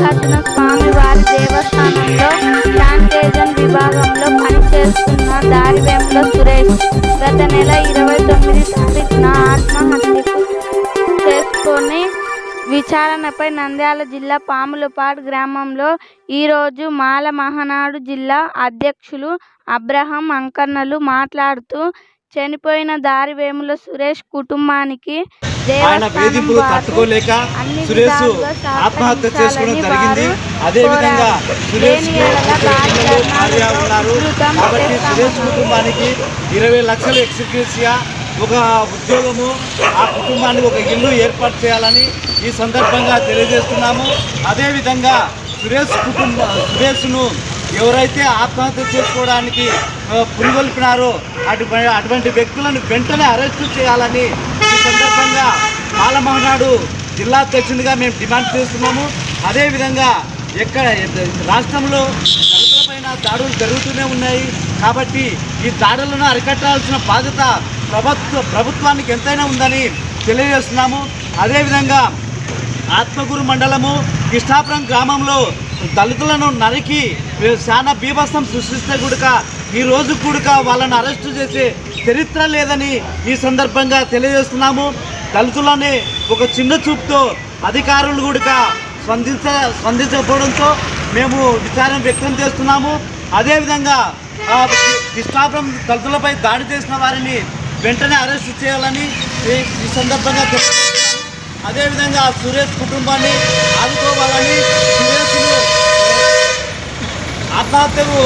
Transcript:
మల్లికార్జున స్వామి వారి దేవస్థానంలో శానిటేషన్ విభాగంలో పనిచేస్తున్న దారివేముల సురేష్ గత నెల ఇరవై తొమ్మిది తారీఖున ఆత్మహత్యకు చేసుకొని విచారణపై నంద్యాల జిల్లా పాములపాడు గ్రామంలో ఈరోజు మాల మహానాడు జిల్లా అధ్యక్షులు అబ్రహం అంకన్నలు మాట్లాడుతూ చనిపోయిన దారివేముల సురేష్ కుటుంబానికి ఆయన వేధింపులు తట్టుకోలేక సురేష్ ఆత్మహత్య చేసుకోవడం జరిగింది వారు అదే విధంగా. సురేష్ భార్య ఉన్నారు కాబట్టి సురేష్. కుటుంబానికి ఇరవై లక్షలు ఎక్స్గ్రేషియా ఒక ఉద్యోగము ఆ కుటుంబానికి ఒక ఇల్లు ఏర్పాటు చేయాలని ఈ సందర్భంగా తెలియజేస్తున్నాము అదేవిధంగా సురేష్ కుటుంబ సురేష్ను ఎవరైతే ఆత్మహత్య చేసుకోవడానికి పురిగొల్పినారో అటువంటి అటువంటి వ్యక్తులను వెంటనే అరెస్టు చేయాలని సందర్భంగా పాలమహనాడు జిల్లా అధ్యక్షునిగా మేము డిమాండ్ చేస్తున్నాము. అదేవిధంగా ఎక్కడ రాష్ట్రంలో దళితులపైన దాడులు జరుగుతూనే ఉన్నాయి. కాబట్టి ఈ దాడులను అరికట్టాల్సిన బాధ్యత ప్రభుత్వ ప్రభుత్వానికి ఎంతైనా ఉందని తెలియజేస్తున్నాము. అదేవిధంగా ఆత్మగురు మండలము కృష్ణాపురం గ్రామంలో దళితులను నరికి చాలా బీభత్సం సృష్టిస్తే కూడక ఈ రోజు కూడక వాళ్ళని అరెస్టు చేసే చరిత్ర లేదని ఈ సందర్భంగా తెలియజేస్తున్నాము. దళితులని ఒక చిన్న చూపుతో అధికారులు కూడా స్పందించ స్పందించకపోవడంతో మేము విచారం వ్యక్తం చేస్తున్నాము. అదేవిధంగా ఆ, కృష్ణాపురం దళితులపై దాడి చేసిన వారిని వెంటనే అరెస్టు చేయాలని ఈ- సందర్భంగా అదేవిధంగా సురేష్ కుటుంబాన్ని ఆదుకోవాలని సురేష్ను ఆత్మహత్యకు